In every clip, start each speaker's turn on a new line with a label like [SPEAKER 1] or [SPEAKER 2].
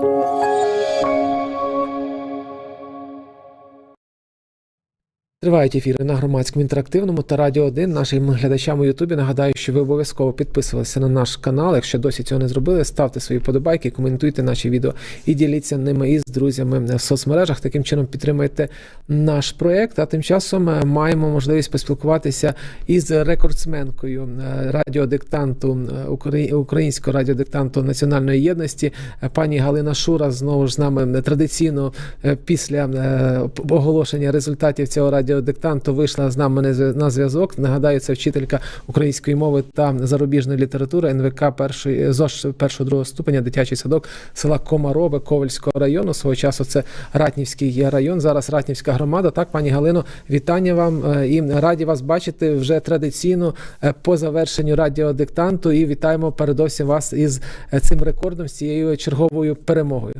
[SPEAKER 1] Thank. Тривають ефіри на громадському інтерактивному та радіо 1. Нашим глядачам у Ютубі нагадаю, що ви обов'язково підписувалися на наш канал. Якщо досі цього не зробили, ставте свої подобайки, коментуйте наші відео і діліться ними із друзями в соцмережах. Таким чином підтримайте наш проект. А тим часом е, маємо можливість поспілкуватися із рекордсменкою е, радіодиктанту е, Украї- українського радіодиктанту національної єдності, пані Галина Шура. Знову ж з нами традиційно після оголошення результатів цього радіодиктанту вийшла з нами на зв'я- на зв'язок. Нагадаю, це вчителька української мови та зарубіжної літератури НВК першої ЗОЖ першого другого ступеня, дитячий садок села Комарове Ковальського району. Свого часу це Ратнівський район. Зараз Ратнівська громада. Так, пані Галино, вітання вам е, і раді вас бачити вже традиційно е, по завершенню радіодиктанту. І вітаємо передовсім вас із е, цим рекордом, з цією черговою перемогою.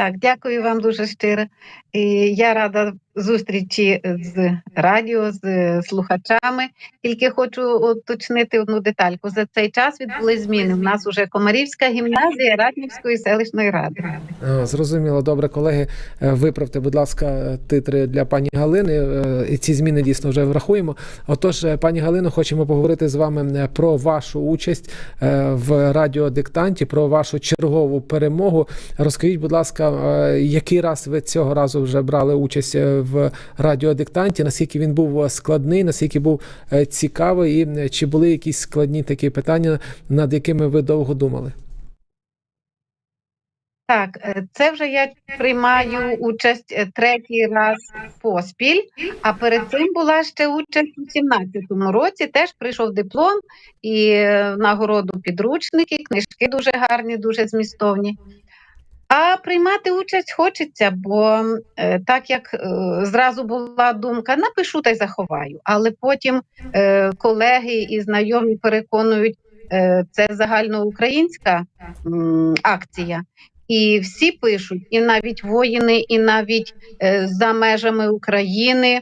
[SPEAKER 2] Так, дякую вам дуже щиро. І я рада зустрічі з радіо, з е, слухачами. Тільки хочу уточнити одну детальку. За цей час відбулись зміни. У нас уже Комарівська гімназія Ратнівської селищної ради.
[SPEAKER 1] Зрозуміло, добре, колеги. е, Виправте, будь ласка, титри для пані Галини. е, І ці зміни дійсно вже врахуємо. Отож, е, пані Галино, хочемо поговорити з вами е, про вашу участь е, в радіодиктанті, про вашу чергову перемогу. Розкажіть, будь ласка, е, який раз ви цього разу вже брали участь е, в радіодиктанті? Наскільки він був е, складний, наскільки був е, цікавий, і е, чи були якісь складні такі питання, над якими ви довго думали?
[SPEAKER 2] Так, е, це вже я приймаю участь е, третій раз поспіль. А перед цим була ще участь у 17-му році. Теж прийшов диплом і е, нагороду підручники, книжки дуже гарні, дуже змістовні. А приймати участь хочеться, бо е, так як е, зразу була думка, напишу та й заховаю. Але потім е, колеги і знайомі переконують, це загальноукраїнська акція. І всі пишуть, і навіть воїни, і навіть е, за межами України,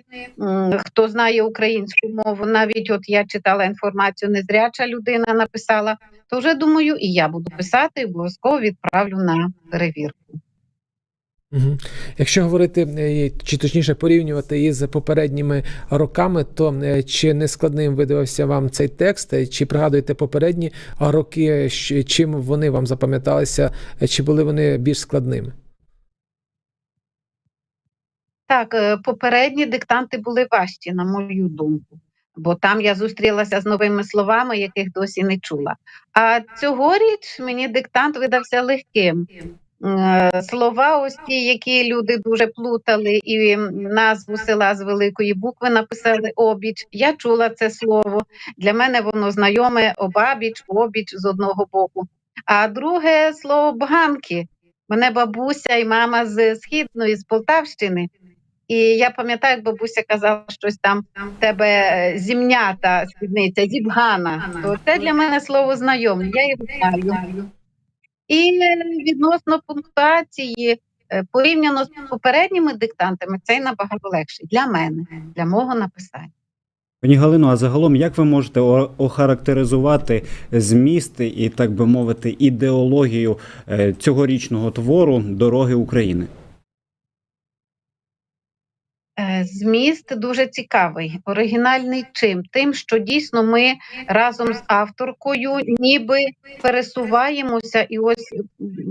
[SPEAKER 2] хто знає українську мову, навіть от я читала інформацію, незряча людина написала, то вже думаю, і я буду писати, і обов'язково відправлю на перевірку.
[SPEAKER 1] Якщо говорити е, чи точніше порівнювати із попередніми роками, то е, чи не складним видавався вам цей текст, Е, чи пригадуєте попередні роки, чим вони вам запам'яталися, чи були вони більш складними?
[SPEAKER 2] Так, попередні диктанти були важчі, на мою думку, бо там я зустрілася з новими словами, яких досі не чула. А цьогоріч мені диктант видався легким. Е, Слова, ось ті, які люди дуже плутали, і назву села з великої букви написали обіч. Я чула це слово. Для мене воно знайоме обабіч, обіч з одного боку. А друге слово бганки. Мене бабуся і мама з східної, з Полтавщини. І я пам'ятаю, як бабуся казала щось там тебе е, зімнята спідниця, зібгана. То це для мене слово знайоме. Я його знаю. І відносно пунктуації, е, порівняно з попередніми диктантами, цей набагато легший для мене, для мого написання.
[SPEAKER 3] Пані Галино, а загалом як ви можете охарактеризувати зміст і, так би мовити, ідеологію е, цьогорічного твору Дороги України?
[SPEAKER 2] Зміст дуже цікавий, оригінальний чим? Тим, що дійсно ми разом з авторкою ніби пересуваємося і ось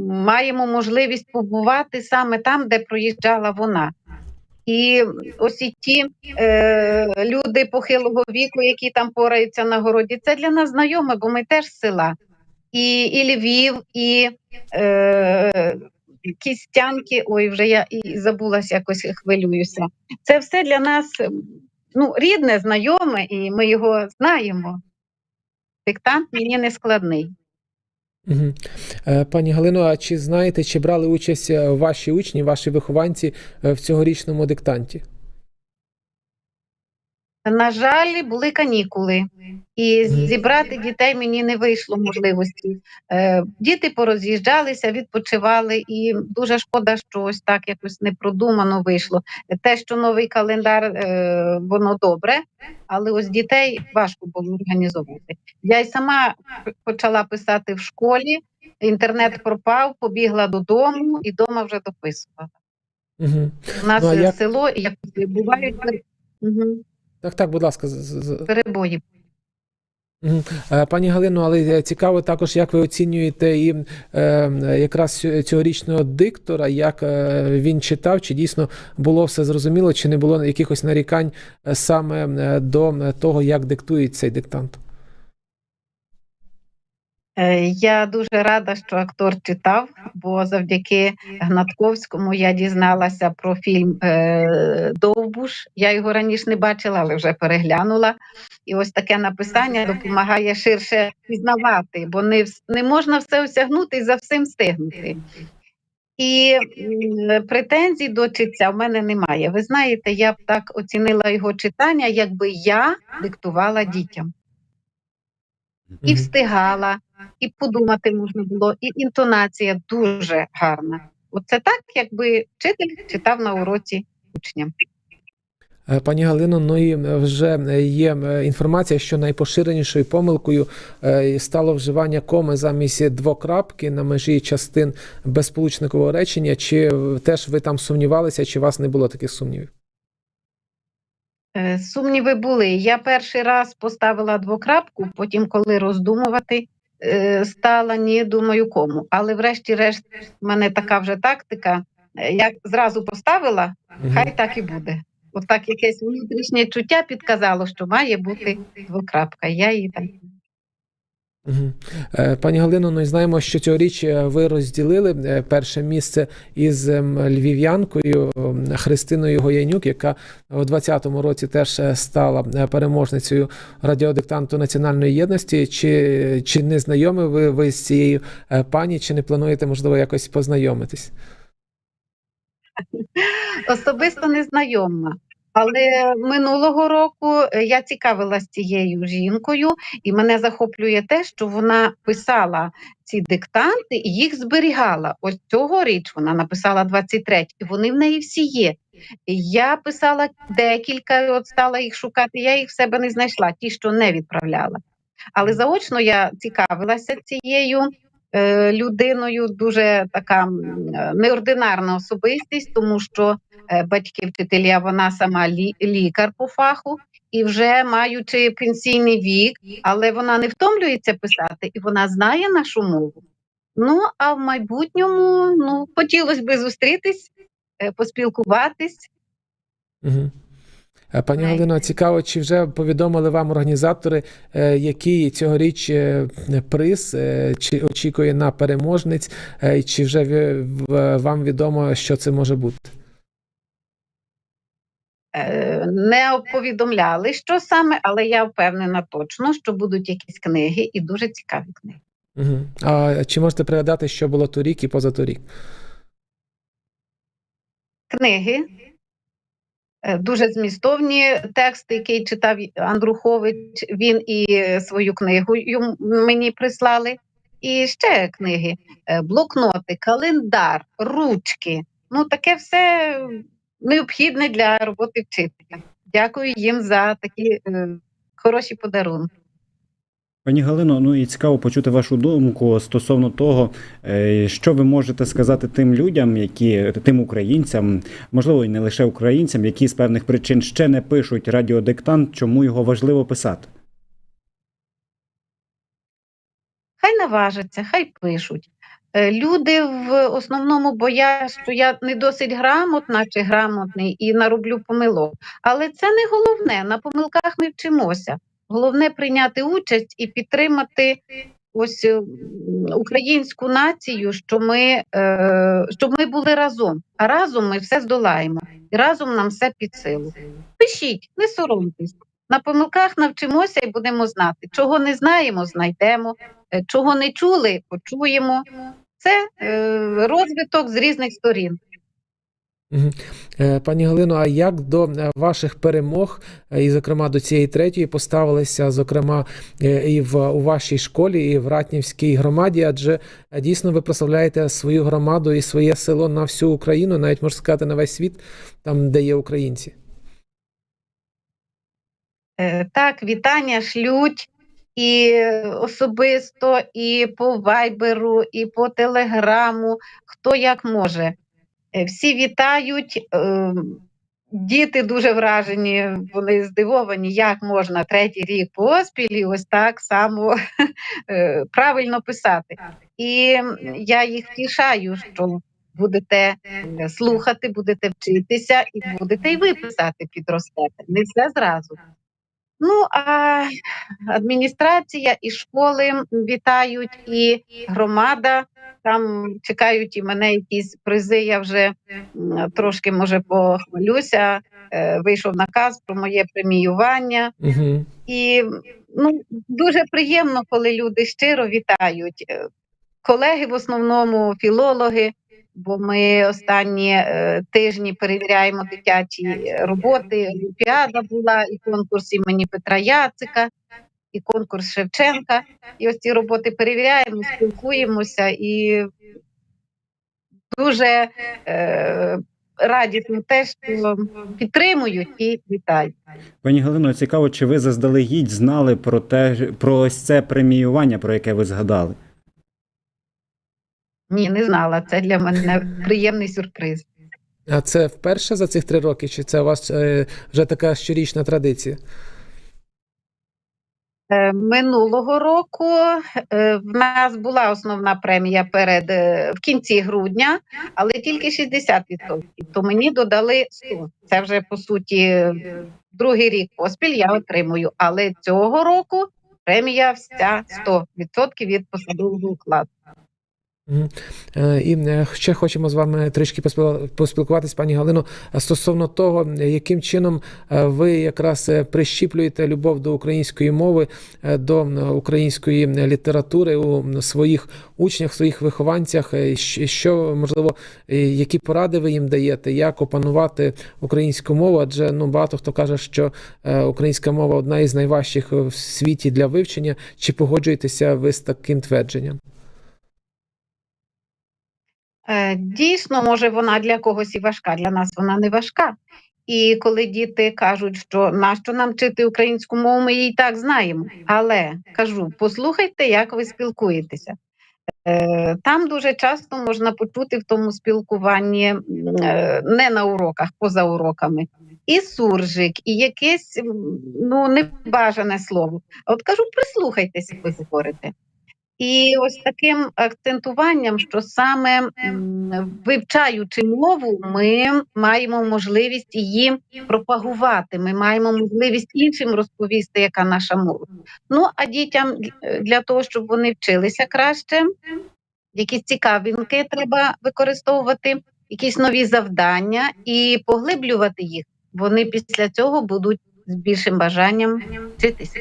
[SPEAKER 2] маємо можливість побувати саме там, де проїжджала вона. І ось і ті е, люди похилого віку, які там пораються на городі, це для нас знайоме, бо ми теж з села. І, і Львів, і е, Кістянки, ой, вже я і забулася, якось хвилююся. Це все для нас ем, ну, рідне, знайоме, і ми його знаємо. Диктант мені не складний.
[SPEAKER 1] Угу. Пані Галино, а чи знаєте, чи брали участь е, ваші учні, ваші вихованці е, в цьогорічному диктанті?
[SPEAKER 2] На жаль, були канікули, і зібрати дітей мені не вийшло можливості. Е, Діти пороз'їжджалися, відпочивали, і дуже шкода, що ось так якось непродумано вийшло. Те, що новий календар, е, воно добре, але ось дітей важко було організовувати. Я й сама почала писати в школі, інтернет пропав, побігла додому і вдома вже дописувала.
[SPEAKER 1] Угу.
[SPEAKER 2] У нас
[SPEAKER 1] Ну, як-
[SPEAKER 2] село, і як бувають Мгм,
[SPEAKER 1] Так, так, будь ласка,
[SPEAKER 2] перебої.
[SPEAKER 1] Е, Пані Галино, але е, цікаво також, як ви оцінюєте і е, якраз цьогорічного диктора, як він читав, чи дійсно було все зрозуміло, чи не було якихось нарікань саме до того, як диктує цей диктант?
[SPEAKER 2] Е, Я дуже рада, що актор читав, бо завдяки Гнатковському я дізналася про фільм е, Довбуш. Я його раніше не бачила, але вже переглянула. І ось таке написання допомагає ширше пізнавати, бо не, не можна все осягнути і за всім встигнути. І претензій до читця в мене немає. Ви знаєте, я б так оцінила його читання, якби я диктувала дітям і встигала, і подумати можна було, і інтонація дуже гарна. Оце так, якби вчитель читав на уроці учням.
[SPEAKER 1] Е, Пані Галино, ну і е, вже є е, інформація, що найпоширенішою помилкою стало вживання коми замість двокрапки на межі частин безполучникового речення. Чи теж ви там сумнівалися, чи у вас не було таких сумнівів?
[SPEAKER 2] Е, Сумніви були. Я перший раз поставила двокрапку, потім, коли роздумувати е, стала, ні, думаю, кому. Але врешті-решт, в мене така вже тактика. Я зразу поставила, хай так і буде. Отак якесь внутрішнє чуття підказало, що має бути двокрапка. Я її так.
[SPEAKER 1] Е, Пані Галино, ну і знаємо, що цьогоріч е, ви розділили е, перше місце із ем, львів'янкою ем, Христиною Гоянюк, яка у 2020 році теж стала переможницею радіодиктанту національної єдності. Чи, чи не знайомі ви, ви з цією пані, чи не плануєте, можливо, якось познайомитись?
[SPEAKER 2] Особисто не знайома. Але минулого року е, я цікавилася цією жінкою, і мене захоплює те, що вона писала ці диктанти і їх зберігала. Ось цьогоріч вона написала 23, і вони в неї всі є. Я писала декілька, от стала їх шукати. Я їх в себе не знайшла, ті, що не відправляла. Але заочно я цікавилася цією людиною, дуже така е, неординарна особистість, тому що е, батьки вчителі, а вона сама лікар по фаху, і вже маючи пенсійний вік, але вона не втомлюється писати, і вона знає нашу мову. Ну а в майбутньому ну хотілося б зустрітись, е, поспілкуватись.
[SPEAKER 1] Угу. Пані Галино, цікаво, чи вже повідомили вам організатори, е, який цьогоріч е, приз е, чи очікує на переможниць, е, чи вже вам відомо, що це може бути?
[SPEAKER 2] Е, Не повідомляли, що саме, але я впевнена точно, що будуть якісь книги і дуже цікаві книги.
[SPEAKER 1] Угу. А чи можете пригадати, що було торік і позаторік?
[SPEAKER 2] книги, е, дуже змістовні тексти, який читав Андрухович. Він і е, свою книгу мені прислали. І ще книги: е, блокноти, календар, ручки. Ну, таке все необхідне для роботи вчителя. Дякую їм за такі е, хороші подарунки.
[SPEAKER 3] Пані Галино, ну і цікаво почути вашу думку стосовно того, е, що ви можете сказати тим людям, які тим українцям, можливо, і не лише українцям, які з певних причин ще не пишуть радіодиктант, чому його важливо писати.
[SPEAKER 2] Хай наважаться, хай пишуть. Е, Люди в основному бояться, що я не досить грамотна чи грамотний і нароблю помилок. Але це не головне. На помилках ми вчимося. Головне прийняти участь і підтримати ось е, українську націю, що ми, е, щоб ми були разом. А разом ми все здолаємо. І разом нам все під силу. Пишіть, не соромтесь. На помилках навчимося і будемо знати. Чого не знаємо, знайдемо. Е, Чого не чули, почуємо. Це розвиток з різних сторін.
[SPEAKER 1] Е, Пані Галино, а як до е, ваших перемог, е, і, зокрема, до цієї третьої, поставилися, зокрема, і в у вашій школі, і в Ратнівській громаді? Адже дійсно ви прославляєте свою громаду і своє село на всю Україну, навіть можна сказати, на весь світ, там, де є українці.
[SPEAKER 2] Так, вітання шлють і особисто, і по вайберу, і по телеграму, хто як може. Е, Всі вітають. е, Діти дуже вражені, вони здивовані, як можна третій рік поспіль ось так само е, правильно писати. І я їх втішаю, що будете слухати, будете вчитися і будете й ви писати підростете. Не все зразу. Ну а адміністрація і школи вітають, і громада. Там чекають і мене якісь призи. Я вже трошки може похвалюся. Е, Вийшов наказ про моє преміювання.
[SPEAKER 1] Угу.
[SPEAKER 2] І ну, дуже приємно, коли люди щиро вітають. Е, Колеги в основному філологи, бо ми останні е, тижні перевіряємо дитячі роботи. Олімпіада була, і конкурс імені Петра Яцика, і конкурс Шевченка. І ось ці роботи перевіряємо, спілкуємося і дуже е, радісно те, що підтримують і вітають.
[SPEAKER 3] Пані Галино, цікаво, чи ви заздалегідь знали про те, про ось це преміювання, про яке ви згадали?
[SPEAKER 2] Ні, не знала. Це для мене приємний сюрприз.
[SPEAKER 1] А це вперше за цих три роки, чи це у вас е, вже така щорічна традиція?
[SPEAKER 2] Е, Минулого року е, в нас була основна премія перед е, в кінці грудня, але тільки 60%. То мені додали 100. Це вже по суті другий рік поспіль я отримую. Але цього року премія вся 100% від посадового окладу.
[SPEAKER 1] Е, І е, ще хочемо з вами трішки поспіл- поспілкуватись, пані Галино, стосовно того, яким чином е, ви якраз прищіплюєте любов до української мови, до української літератури у своїх учнях, своїх вихованцях. Що можливо, які поради ви їм даєте, як опанувати українську мову? Адже ну багато хто каже, що українська мова одна із найважчих в світі для вивчення. Чи погоджуєтеся ви з таким твердженням?
[SPEAKER 2] Е, Дійсно, може, вона для когось і важка, для нас вона не важка. І коли діти кажуть, що нащо нам вчити українську мову, ми її так знаємо. Але кажу, послухайте, як ви спілкуєтеся. Е, Там дуже часто можна почути в тому спілкуванні е, не на уроках, поза уроками. І суржик, і якесь ну небажане слово. От кажу, прислухайтеся, ви говорите. І ось таким акцентуванням, що саме вивчаючи мову, ми маємо можливість її пропагувати. Ми маємо можливість іншим розповісти, яка наша мова. Ну а дітям для того, щоб вони вчилися краще, якісь цікавинки треба використовувати, якісь нові завдання і поглиблювати їх. Вони після цього будуть з більшим бажанням вчитися.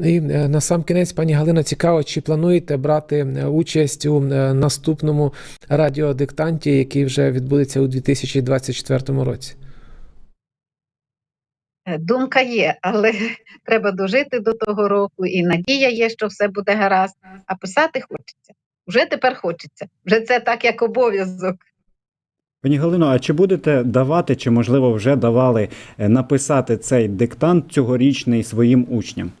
[SPEAKER 1] І е, на сам кінець, пані Галина, цікаво, чи плануєте брати е, участь у е, наступному радіодиктанті, який вже відбудеться у 2024 році?
[SPEAKER 2] Думка є, але треба дожити до того року, і надія є, що все буде гаразд. А писати хочеться. Вже тепер хочеться. Вже це так, як обов'язок.
[SPEAKER 3] Пані Галино, а чи будете давати, чи можливо вже давали написати цей диктант цьогорічний своїм учням?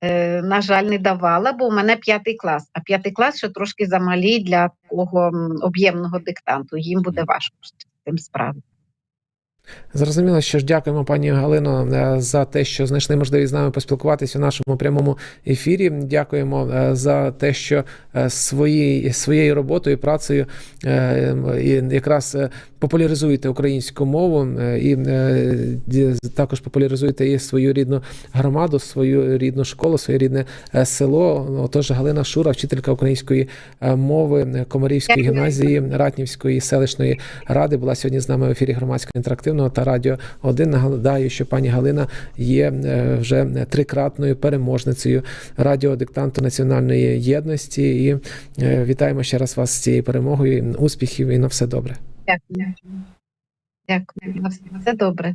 [SPEAKER 2] Е, на жаль, не давала, бо у мене п'ятий клас, а п'ятий клас ще трошки замалі для такого об'ємного диктанту. Їм буде важко з цим справити.
[SPEAKER 1] Зрозуміло, що ж дякуємо, пані Галино, е, за те, що знайшли можливість з нами поспілкуватися у нашому прямому ефірі. Дякуємо е, за те, що е, свої, своєю роботою, працею якраз популяризуєте українську мову і також популяризуєте і свою рідну громаду, свою рідну школу, своє рідне село. Отож, Галина Шура, вчителька української мови Комарівської гімназії Ратнівської селищної ради, була сьогодні з нами в ефірі громадського інтерактивного та радіо 1. Нагадаю, що пані Галина є е, вже трикратною переможницею радіодиктанту національної єдності. І е, вітаємо ще раз вас з цією перемогою. Успіхів і на все добре.
[SPEAKER 2] Дякую. Дякую. На Все добре.